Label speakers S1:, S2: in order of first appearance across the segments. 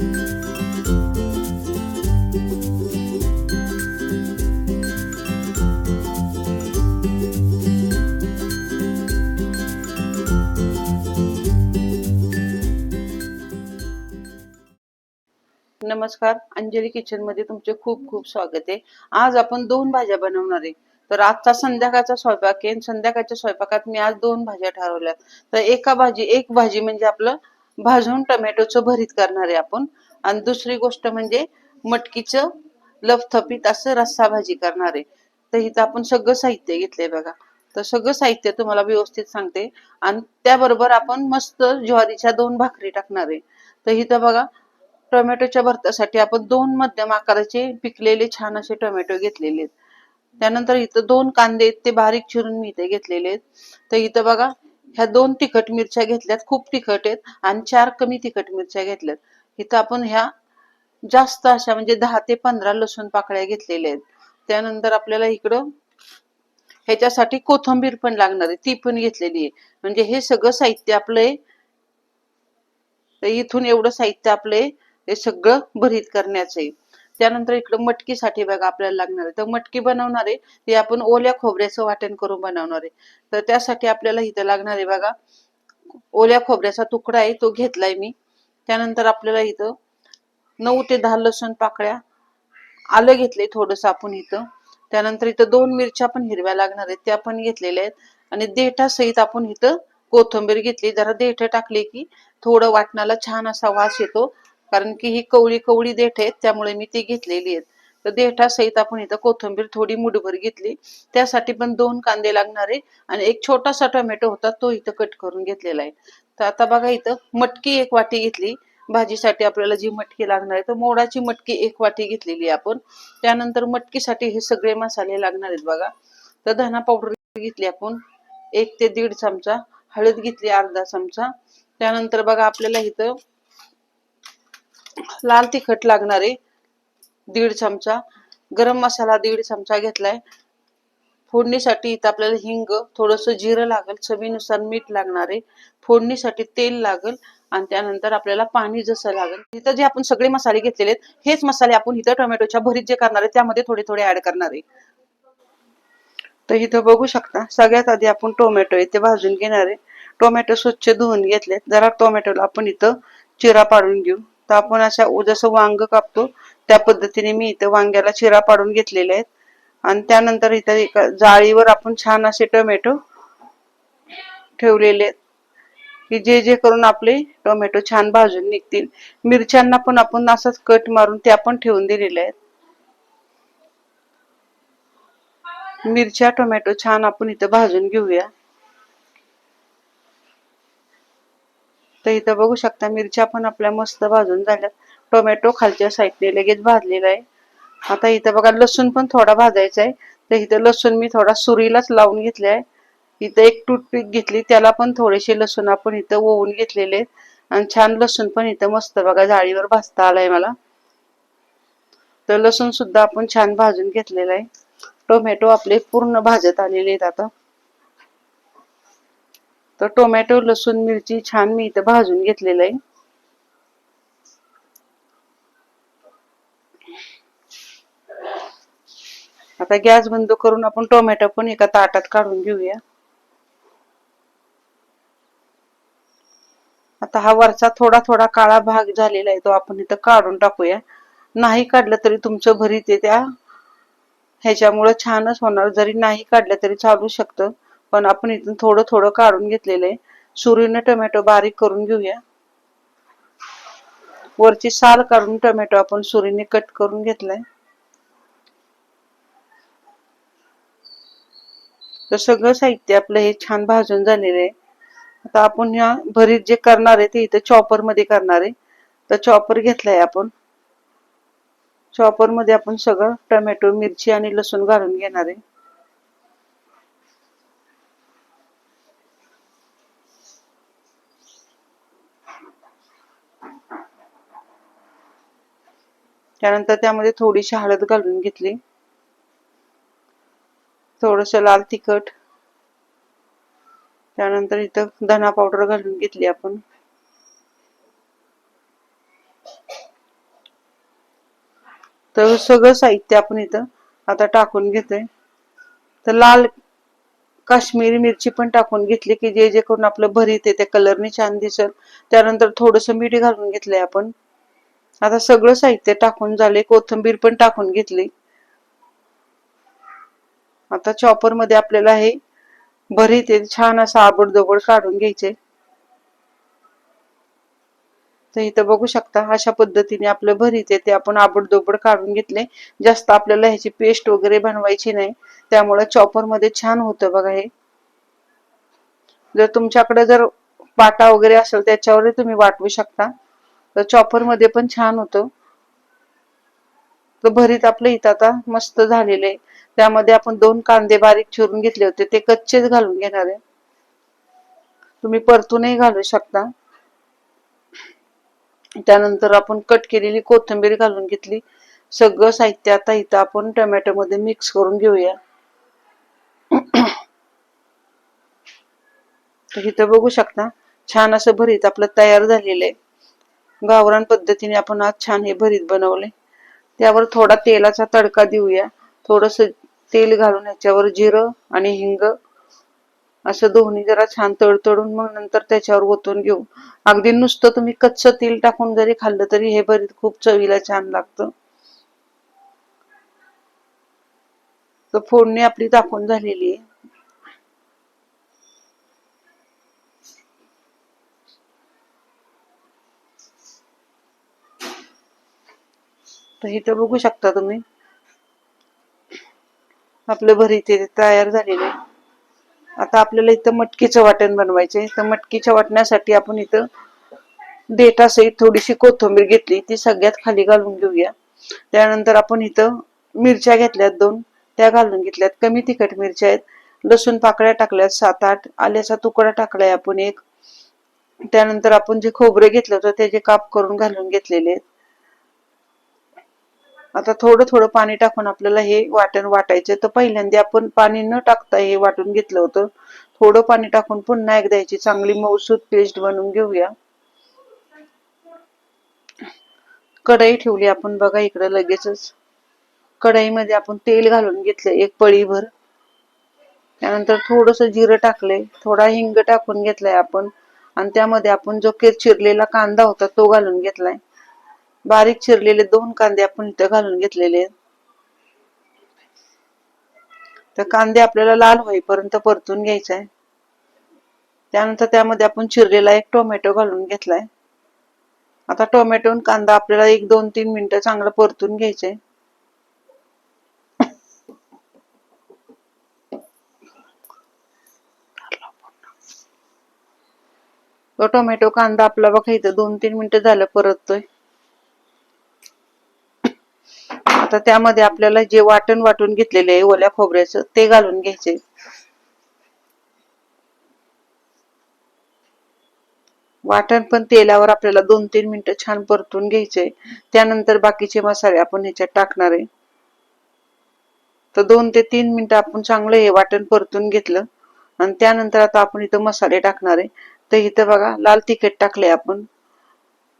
S1: नमस्कार अंजली किचनमध्ये तुमचे खूप खूप स्वागत आहे. आज आपण दोन भाज्या बनवणार आहे. तर आजचा संध्याकाळचा स्वयंपाक आहे संध्याकाळच्या स्वयंपाकात मी आज दोन भाज्या ठरवल्या तर एका भाजी एक भाजी म्हणजे आपलं भाजून टोमॅटोचं भरीत करणार आहे आपण. आणि दुसरी गोष्ट म्हणजे मटकीचं लफथपीत असं रस्सा भाजी करणार. आहे तर इथं आपण सगळं साहित्य घेतलंय बघा. तर सगळं साहित्य तुम्हाला व्यवस्थित सांगते. आणि त्याबरोबर आपण मस्त ज्वारीच्या दोन भाकरी टाकणार आहे. तर इथं बघा टोमॅटोच्या भरतासाठी आपण दोन मध्यम आकाराचे पिकलेले छान असे टोमॅटो घेतलेले आहेत. त्यानंतर इथं दोन कांदे आहेत ते बारीक चिरून मी इथे घेतलेले आहेत. तर इथं बघा ह्या दोन तिखट मिरच्या घेतल्यात खूप तिखट आहेत आणि चार कमी तिखट मिरच्या घेतल्यात. इथं आपण ह्या जास्त अशा म्हणजे दहा ते पंधरा लसूण पाकळ्या घेतलेल्या आहेत. त्यानंतर आपल्याला इकडं ह्याच्यासाठी कोथिंबीर पण लागणार आहे. ती पण घेतलेली आहे. म्हणजे हे सगळं साहित्य आपलं इथून एवढं साहित्य आपलं हे सगळं भरीत करण्याचं आहे. त्यानंतर इकडं मटकीसाठी बघा आपल्याला लागणार आहे. तर मटकी बनवणार आहे ती आपण ओल्या खोबऱ्याचं वाटण करून बनवणार आहे. तर त्यासाठी आपल्याला इथं लागणार आहे बघा ओल्या खोबऱ्याचा तुकडा आहे तो घेतलाय मी. त्यानंतर आपल्याला इथं नऊ ते दहा लसूण पाकळ्या आलं घेतले थोडस आपण इथं. त्यानंतर इथं दोन मिरच्या पण हिरव्या लागणार आहेत त्या पण घेतलेल्या आहेत. आणि देठासहित आपण इथं कोथिंबीर घेतली. जरा देठ टाकले की थोडं वाटणाला छान असा वास येतो. कारण की ही कवळी कवळी देठ आहेत त्यामुळे मी ती घेतलेली आहेत. तर देठासहित आपण इथं कोथिंबीर थोडी मुठभर घेतली. त्यासाठी पण दोन कांदे लागणार आहे आणि एक छोटासा टोमॅटो होता तो इथं कट करून घेतलेला आहे. तर आता बघा इथं मटकी एक वाटी घेतली. भाजीसाठी आपल्याला जी मटकी लागणार आहे तर मोडाची मटकी एक वाटी घेतलेली आहे आपण. त्यानंतर मटकीसाठी हे सगळे मसाले लागणार आहेत बघा. तर धना पावडर घेतली आपण. एक ते दीड चमचा. हळद घेतली अर्धा चमचा. त्यानंतर बघा आपल्याला इथं लाल तिखट लागणार आहे. दीड चमचा. गरम मसाला दीड चमचा घेतलाय. फोडणीसाठी इथं आपल्याला हिंग थोडस जिरं लागेल चवीनुसार मीठ लागणार आहे. फोडणीसाठी तेल लागेल आणि त्यानंतर आपल्याला पाणी जसं लागेल. इथं जे आपण सगळे मसाले घेतलेले आहेत हेच मसाले आपण इथं टोमॅटोच्या भरीत जे करणार आहे त्यामध्ये थोडे थोडे ऍड करणार आहे. तर इथं बघू शकता सगळ्यात आधी आपण टोमॅटो आहे ते भाजून घेणार आहे. टोमॅटो स्वच्छ धुवून घेतलेत. जरा टोमॅटोला आपण इथं चिरा पाडून घेऊ. तर आपण अशा जसं वांग कापतो त्या पद्धतीने मी इथं वांग्याला चिरा पाडून घेतलेले आहेत. आणि त्यानंतर इथं एका जाळीवर आपण छान असे टोमॅटो ठेवलेले आहेत. की जे जे करून आपले टोमॅटो छान भाजून निघतील. मिरच्यांना पण आपण असंच कट मारून त्या पण ठेवून दिलेल्या आहेत. मिरच्या टोमॅटो छान आपण इथं भाजून घेऊया. तर इथं बघू शकता मिरच्या पण आपल्या मस्त भाजून झाल्यात. टोमॅटो खालच्या साईडने लगेच भाजलेला आहे. आता इथं बघा लसूण पण थोडा भाजायचा आहे. तर इथं लसूण मी थोडा सुरीलाच लावून घेतले आहे. इथं एक टूथपिक घेतली त्याला पण थोडेसे लसूण आपण इथं ओवून घेतलेले आणि छान लसूण पण इथं मस्त बघा जाळीवर भाजता आलाय मला. तर लसूण सुद्धा आपण छान भाजून घेतलेला आहे. टोमॅटो आपले पूर्ण भाजत आलेले आहेत आता. तर टोमॅटो लसूण मिरची छान मी इथं भाजून घेतलेलं आहे. आता गॅस बंद करून आपण टोमॅटो पण एका ताटात काढून घेऊया. आता हा वरचा थोडा थोडा काळा भाग झालेला आहे तो आपण इथं काढून टाकूया. नाही काढलं तरी तुमचं भरीत आहे त्या ह्याच्यामुळं छानच होणार. जरी नाही काढलं तरी चालू शकतं. पण आपण इथून थोडं थोडं काढून घेतलेलं आहे. सुरीने टोमॅटो बारीक करून घेऊया. वरची साल काढून टोमॅटो आपण सुरीने कट करून घेतलाय. तर सगळं साहित्य आपलं हे छान भाजून झालेलं आहे. आता आपण ह्या भरीत जे करणार आहे ते इथं चॉपरमध्ये करणार आहे. तर चॉपर घेतलाय आपण. चॉपरमध्ये आपण सगळं टोमॅटो मिरची आणि लसूण घालून घेणार आहे. त्यानंतर त्यामध्ये थोडीशी हळद घालून घेतली. थोडस लाल तिखट. त्यानंतर इथं धना पावडर घालून घेतली आपण. तर सगळं साहित्य आपण इथं आता टाकून घेतोय. तर लाल काश्मीरी मिरची पण टाकून घेतली की जे जे करून आपलं भरीत आहे त्या कलरने छान दिसल. त्यानंतर थोडस मीठ घालून घेतलंय आपण. आता सगळं साहित्य टाकून झाले कोथिंबीर पण टाकून घेतली. आता चॉपरमध्ये आपल्याला हे भरीत आहे छान असं आबडदोबड काढून घ्यायचे. तर इथं बघू शकता अशा पद्धतीने आपलं भरीत ते आपण आबडदोबड काढून घेतले. जास्त आपल्याला ह्याची पेस्ट वगैरे बनवायची नाही. त्यामुळे चॉपरमध्ये छान होतं बघा हे. जर तुमच्याकडे जर पाटा वगैरे असेल त्याच्यावर तुम्ही वाटवू शकता. तर चॉपरमध्ये पण छान होतं. तर भरीत आपलं इथं आता मस्त झालेलं आहे. त्यामध्ये आपण दोन कांदे बारीक चिरून घेतले होते ते कच्चेच घालून घेणार आहे. तुम्ही परतूनही घालू शकता. त्यानंतर आपण कट केलेली कोथिंबीर घालून घेतली. सगळं साहित्य आता इथं आपण टोमॅटो मध्ये मिक्स करून घेऊया. तर इथं बघू शकता छान असं भरीत आपलं तयार झालेलं आहे. गावरान पद्धतीने आपण आज छान हे भरीत बनवले. त्यावर थोडा तेलाचा तडका देऊया. थोडस तेल घालून याच्यावर जिरं आणि हिंग असं दोन्ही जरा छान तडतडून मग नंतर त्याच्यावर ओतून घेऊ. अगदी नुसतं तुम्ही कच्च तेल टाकून जरी खाल्लं तरी हे भरीत खूप चवीला छान लागतं. तर फोडणी आपली दाखवून झालेली आहे. तर इथं बघू शकता तुम्ही. आपलं भरीत तयार झालेलं आहे. आता आपल्याला इथं मटकीचं वाटण बनवायचंय तर मटकीच्या वाटण्यासाठी आपण इथं देठासहित थोडीशी कोथिंबीर घेतली. ती सगळ्यात खाली घालून घेऊया. त्यानंतर आपण इथं मिरच्या घेतल्यात दोन. त्या घालून घेतल्यात. कमी तिखट मिरच्या आहेत. लसूण पाकळ्या टाकल्यात सात आठ. आल्याचा तुकडा टाकलाय आपण एक. त्यानंतर आपण जे खोबरे घेतलं होतं त्याचे काप करून घालून घेतलेले आहेत. आता थोडं थोडं पाणी टाकून आपल्याला हे वाटण वाटायचं. तर पहिल्यांदा आपण पाणी न टाकता हे वाटून घेतलं होतं. थोडं पाणी टाकून पुन्हा एकदा याची चांगली मऊसूत पेस्ट बनवून घेऊया. कढई ठेवली आपण बघा इकडे लगेचच. कढईमध्ये आपण तेल घालून घेतलं एक पळीभर. त्यानंतर थोडस जिरं टाकले थोडा हिंग टाकून घेतलाय आपण. आणि त्यामध्ये आपण जो केर चिरलेला कांदा होता तो घालून घेतलाय. बारीक चिरलेले दोन कांदे आपण इथं घालून घेतलेले तर कांदे आपल्याला लाल होईपर्यंत परतून घ्यायचा आहे त्यानंतर त्यामध्ये आपण चिरलेला एक टोमॅटो घालून घेतलाय. आता टोमॅटो कांदा आपल्याला एक दोन तीन मिनिटं चांगलं परतून घ्यायचंय तो टोमॅटो कांदा आपला बघा इथं दोन तीन मिनिटं झालं परततोय. आता त्यामध्ये आपल्याला जे वाटण वाटून घेतलेले आहे ओल्या खोबऱ्याचं ते घालून घ्यायचे. वाटण पण तेलावर आपल्याला दोन तीन मिनिटं छान परतून घ्यायचे. त्यानंतर बाकीचे मसाले आपण ह्याच्यात टाकणार आहे. तर दोन ते तीन मिनिटं आपण चांगलं हे वाटण परतून घेतलं. आणि त्यानंतर आता आपण इथं मसाले टाकणार आहे. तर इथं बघा लाल तिखट टाकले आपण.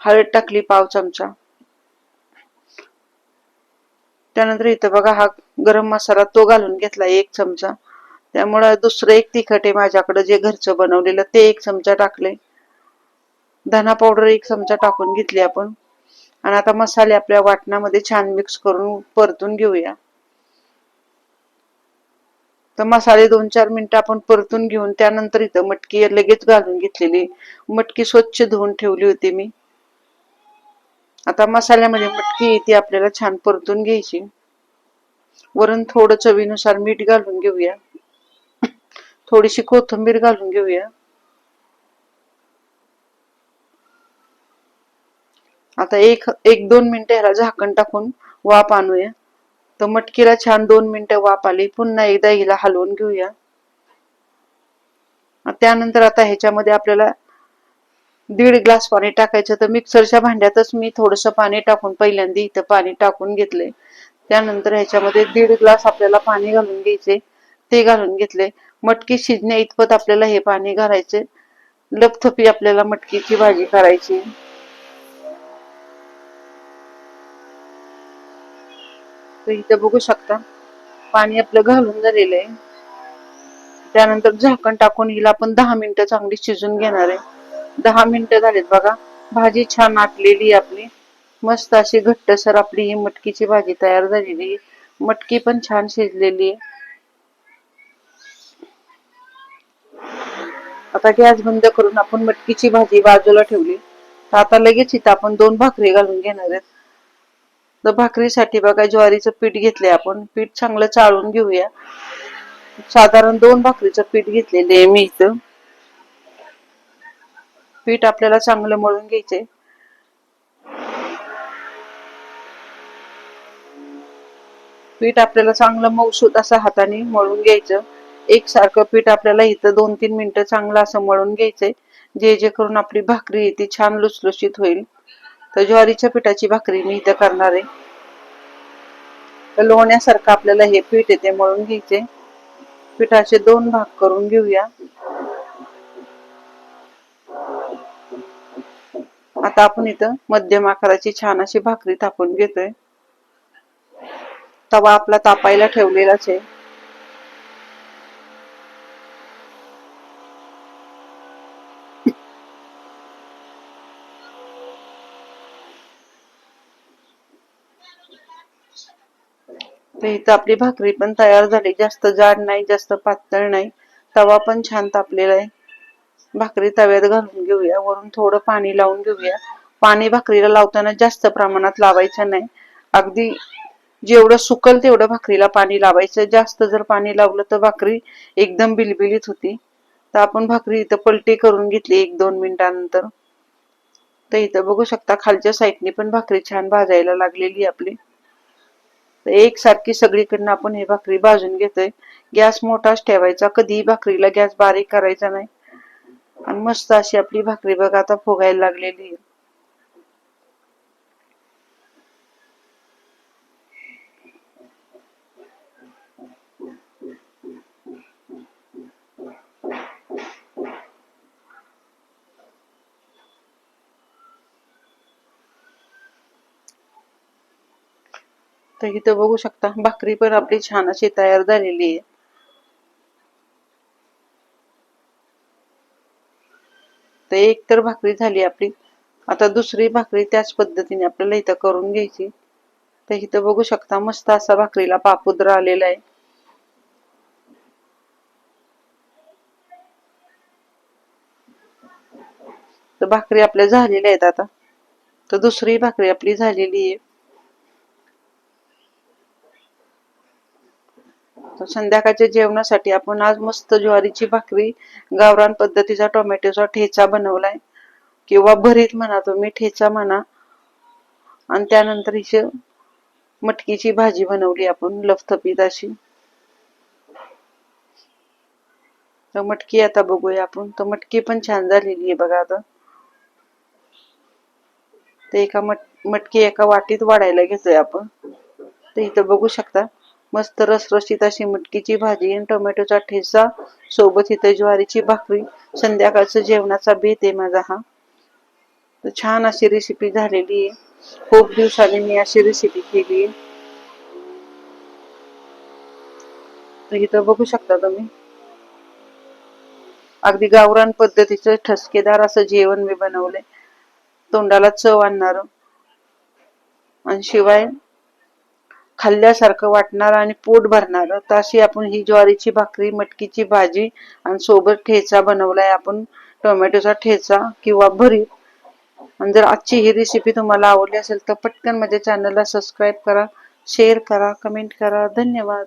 S1: हळद टाकली पाव चमचा. त्यानंतर इथं बघा हा गरम मसाला तो घालून घेतला एक चमचा. त्यामुळं दुसरं एक तिखट आहे माझ्याकडं जे घरचं बनवलेलं ते एक चमचा टाकले धना पावडर एक चमचा टाकून घेतली आपण. आणि आता मसाले आपल्या वाटणामध्ये छान मिक्स करून परतून घेऊया. तर मसाले दोन चार मिनिटं आपण परतून घेऊन त्यानंतर इथं मटकी लगेच घालून घेतलेली. मटकी स्वच्छ धुवून ठेवली होती मी. आता मसाल्यामध्ये मटकी ती आपल्याला छान परतून घ्यायची. वरून थोडं चवीनुसार मीठ घालून घेऊया. थोडीशी कोथिंबीर घालून घेऊया. आता एक एक दोन मिनिटं ह्याला झाकण टाकून वाफ आणूया. तर मटकीला छान दोन मिनिटं वाफ आली पुन्हा एकदा हिला हलवून घेऊया. त्यानंतर आता ह्याच्यामध्ये आपल्याला दीड ग्लास पाणी टाकायचं तर मिक्सरच्या भांड्यातच मी थोडस पाणी टाकून पहिल्यांदा इथं पाणी टाकून घेतले त्यानंतर ह्याच्यामध्ये दीड ग्लास आपल्याला पाणी घालून घ्यायचे. ते घालून घेतले. मटकी शिजण्या इतपत आपल्याला हे पाणी घालायचे. लपथपी आपल्याला मटकीची भाजी करायची. इथं बघू शकता पाणी आपलं घालून झालेलं आहे. त्यानंतर झाकण टाकून हिला आपण दहा मिनिटं चांगली शिजून घेणार आहे. दहा मिनिटं झालीत बघा. भाजी छान आटलेली आपली. मस्त अशी घट्टसर आपली ही मटकीची भाजी तयार झालेली मटकी पण छान शिजलेली आहे. आता गॅस बंद करून आपण मटकीची भाजी बाजूला ठेवली. तर आता लगेच इथं आपण दोन भाकरी घालून घेणार आहेत. तर भाकरीसाठी बघा ज्वारीचं पीठ घेतलंय आपण. पीठ चांगलं चाळून घेऊया. साधारण दोन भाकरीचं पीठ घेतलेले आहे मी इथं. पीठ आपल्याला चांगलं मळून घ्यायचंय. पीठ आपल्याला चांगलं मऊसूत असं हाताने मळून घ्यायचं. एकसारखं पीठ आपल्याला इथं दोन तीन मिनिटं चांगलं असं मळून घ्यायचंय. जे जे करून आपली भाकरी आहे ती छान लुसलुशीत होईल. तर ज्वारीच्या पिठाची भाकरी मी इथं करणार आहे. तर लोण्यासारखं आपल्याला हे पीठ येते मळून घ्यायचे पिठाचे दोन भाग करून घेऊया. आता आपण इथं मध्यम आकाराची छान अशी भाकरी थापून घेतोय. तवा आपला तापायला ठेवलेलाच आहे. तर इथं आपली भाकरी पण तयार झाली. जास्त जाड नाही जास्त पातळ नाही. तवा पण छान तापलेला आहे. भाकरी तव्यात घालून घेऊया. वरून थोडं पाणी लावून घेऊया. पाणी भाकरीला लावताना जास्त प्रमाणात लावायचं नाही. अगदी जेवढं सुकल तेवढं भाकरीला पाणी लावायचं. जास्त जर पाणी लावलं तर भाकरी एकदम बिलबिलीत होती. तर आपण भाकरी इथं पलटी करून घेतली एक दोन मिनिटानंतर. तर इथं बघू शकता खालच्या साईडने पण भाकरी छान भाजायला लागलेली आपली. तर एकसारखी सगळीकडनं आपण हे भाकरी भाजून घेतोय. गॅस मोठाच ठेवायचा. कधीही भाकरीला गॅस बारीक करायचा नाही. आणि मस्त अशी आपली भाकरी बघ आता फोगायला लागलेली आहे. तर इथं बघू शकता भाकरी पण आपली छान अशी तयार झालेली आहे. आता एक तर भाकरी झाली आपली. आता दुसरी भाकरी त्याच पद्धतीने आपल्याला इथं करून घ्यायची. तर इथं बघू शकता मस्त असा भाकरीला पापुद्रा आलेला आहे. तर भाकरी आपल्या झालेल्या आहेत आता. तर दुसरी भाकरी आपली झालेली आहे. शकतो. संध्याकाळच्या जेवणासाठी आपण आज मस्त ज्वारीची भाकरी गावरान पद्धतीचा टोमॅटोचा ठेचा बनवलाय. किंवा भरीत म्हणा तुम्ही ठेचा म्हणा. आणि त्यानंतर इथे मटकीची भाजी बनवली आपण लफथपीत अशी. तर मटकी आता बघूया आपण. तर मटकी पण छान झालेली आहे बघा आता. ते एका मट मटकी एका वाटीत वाढायला घेतोय आपण. तर इथं बघू शकता. मस्त रसरशीत अशी मटकीची भाजी आणि टोमॅटोचा ठेचा सोबत इथे ज्वारीची भाकरी संध्याकाळचं जेवणाचा बेत आहे माझा हा. तर छान अशी रेसिपी झालेली आहे. खूप दिवसांनी मी अशी रेसिपी केली आहे. तर इथं बघू शकता तुम्ही. अगदी गावरान पद्धतीचं ठसकेदार असं जेवण मी बनवलंय. तोंडाला चव आणणार. आणि शिवाय खाल्ल्यासारखं वाटणार आणि पोट भरणार. तशी आपण ही ज्वारीची भाकरी मटकीची भाजी आणि सोबत ठेचा बनवलाय. आपण टोमॅटोचा ठेचा किंवा भरीत. आणि जर आजची ही रेसिपी तुम्हाला आवडली असेल तर पटकन माझ्या चॅनलला सबस्क्राईब करा शेअर करा कमेंट करा. धन्यवाद.